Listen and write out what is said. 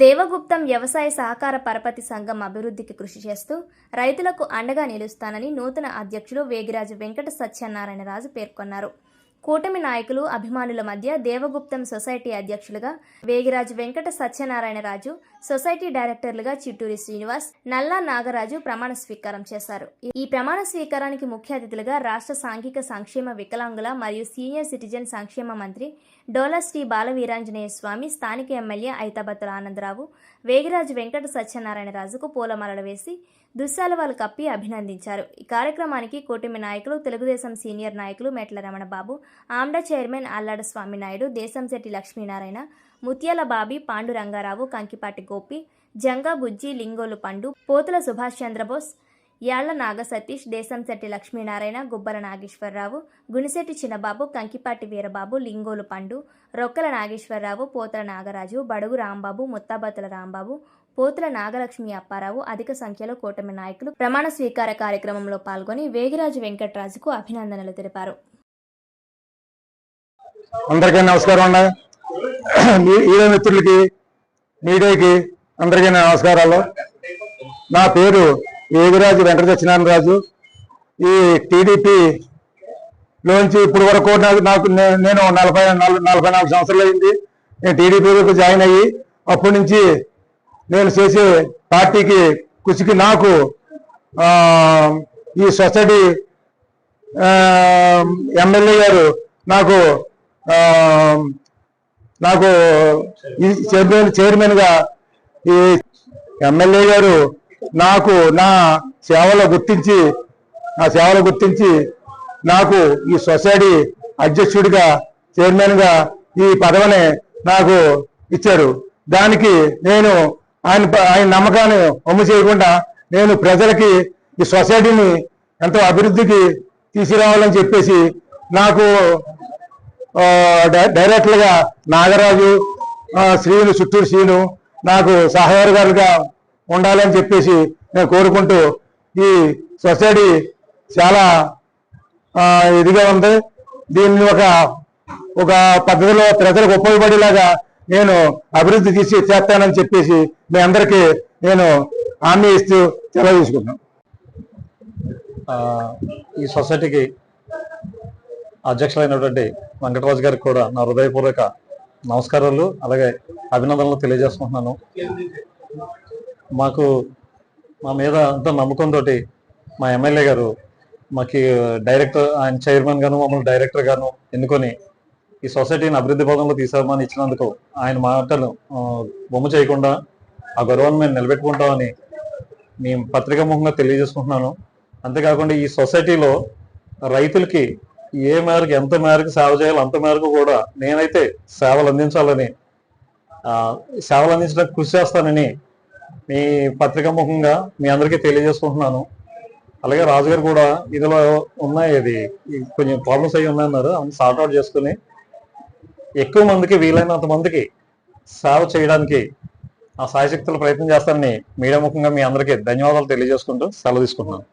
దేవగుప్తం వ్యవసాయ సహకార పరపతి సంఘం అభివృద్ధికి కృషి చేస్తూ రైతులకు అండగా నిలుస్తానని నూతన అధ్యక్షులు వేగిరాజు వెంకట సత్యనారాయణరాజు పేర్కొన్నారు. కూటమి నాయకులు అభిమానుల మధ్య దేవగుప్తం సొసైటీ అధ్యక్షులుగా వేగిరాజు వెంకట సత్యనారాయణరాజు సొసైటీ డైరెక్టర్లుగా చిట్టూరి శ్రీనివాస్ నల్లా నాగరాజు ప్రమాణ స్వీకారం చేశారు. ఈ ప్రమాణ స్వీకారానికి ముఖ్య అతిథులుగా రాష్ట్ర సాంఘిక సంక్షేమ వికలాంగుల మరియు సీనియర్ సిటిజన్ సంక్షేమ మంత్రి డోలా శ్రీ బాలవీరాంజనేయ స్వామి స్థానిక ఎమ్మెల్యే ఐతాబత్తుల ఆనందరావు వేగిరాజు వెంకట సత్యనారాయణరాజుకు పూలమాలలు వేసి దుస్సాలవాలు కప్పి అభినందించారు. ఈ కార్యక్రమానికి కూటమి నాయకులు తెలుగుదేశం సీనియర్ నాయకులు మెట్ల రమణబాబు ఆమ్డా చైర్మన్ అల్లాడ స్వామినాయుడు దేశంశెట్టి లక్ష్మీనారాయణ ముత్యాల బాబి పాండు రంగారావు కంకిపాటి గోపి జంగా బుజ్జి లింగోలు పండు పోతుల సుభాష్ చంద్రబోస్ యాళ్ళ నాగ సతీష్ దేశంశెట్టి లక్ష్మీనారాయణ గుబ్బల నాగేశ్వరరావు గునిశెట్టి చిన్నబాబు కంకిపాటి వీరబాబు లింగోలు పండు రొక్కల నాగేశ్వరరావు పోతల నాగరాజు బడుగు రాంబాబు ముత్తాబతుల రాంబాబు పోతుల నాగలక్ష్మి అప్పారావు అధిక సంఖ్యలో కూటమి నాయకులు ప్రమాణ స్వీకార కార్యక్రమంలో పాల్గొని వేగిరాజు వెంకట్రాజుకు అభినందనలు తెలిపారు. అందరికీ నమస్కారం అండి. మీ- మీడియా మిత్రులకి మీడియాకి అందరికీ నమస్కారాలు. నా పేరు ఏవిరాజు వెంకట సత్యనారాయణ రాజు. ఈ టీడీపీ లోంచి ఇప్పుడు వరకు నాకు నేను నలభై నాలుగు నలభై నాలుగు సంవత్సరాలు అయింది. నేను టీడీపీలోకి జాయిన్ అయ్యి అప్పటి నుంచి నేను చేసే పార్టీకి కృషికి నాకు ఈ సొసైటీ ఎమ్మెల్యే గారు నాకు నాకు ఈ చైర్మన్ చైర్మన్గా ఈ ఎమ్మెల్యే గారు నాకు నా సేవలు గుర్తించి నా సేవలు గుర్తించి నాకు ఈ సొసైటీ అధ్యక్షుడిగా చైర్మన్గా ఈ పదవిని నాకు ఇచ్చారు. దానికి నేను ఆయన ఆయన నమ్మకాన్ని అమ్ము చేయకుండా నేను ప్రజలకి ఈ సొసైటీని ఎంతో అభివృద్ధికి తీసుకురావాలని చెప్పేసి నాకు ఆ, డై- నాగరాజు శ్రీను చుట్టూరు శ్రీను నాకు సహాయకారులుగా ఉండాలని చెప్పేసి నేను కోరుకుంటూ ఈ సొసైటీ చాలా ఇదిగా ఉంది. దీన్ని ఒక ఒక పద్ధతిలో ప్రజలకు ఉపయోగపడేలాగా నేను అభివృద్ధి తీసి చేస్తానని చెప్పేసి మీ అందరికీ నేను హామీ ఇస్తూ సెలవు తీసుకుంటున్నాను. ఈ సొసైటీకి అధ్యక్షులైనటువంటి వెంకటరాజు గారికి కూడా నా హృదయపూర్వక నమస్కారాలు అలాగే అభినందనలు తెలియజేసుకుంటున్నాను. మాకు మా మీద అంత నమ్మకంతో మా ఎమ్మెల్యే గారు మాకు డైరెక్టర్ ఆయన చైర్మన్ గాను మమ్మల్ని డైరెక్టర్ గాను ఎన్నుకొని ఈ సొసైటీని అభివృద్ధి పదంలో తీసామని ఇచ్చినందుకు ఆయన మాటలు బొమ్మ చేయకుండా ఆ గౌరవాన్ని మేము నిలబెట్టుకుంటామని మేము పత్రికా ముఖంగా తెలియజేసుకుంటున్నాను. అంతేకాకుండా ఈ సొసైటీలో రైతులకి ఏ మేరకు ఎంత మేరకు సేవ చేయాలో అంత మేరకు కూడా నేనైతే సేవలు అందించాలని సేవలు అందించడానికి కృషి చేస్తానని మీ పత్రిక ముఖంగా మీ అందరికీ తెలియజేసుకుంటున్నాను. అలాగే రాజుగారు కూడా ఇందులో ఉన్నాయి ఇది కొంచెం ప్రాబ్లమ్స్ అయ్యి ఉన్నాయన్నారు అవన్నీ సార్ట్ అవుట్ చేసుకుని ఎక్కువ మందికి వీలైనంత మందికి సేవ చేయడానికి ఆ సాయశక్తులు ప్రయత్నం చేస్తానని మీడియా ముఖంగా మీ అందరికీ ధన్యవాదాలు తెలియజేసుకుంటూ సెలవు తీసుకుంటున్నాను.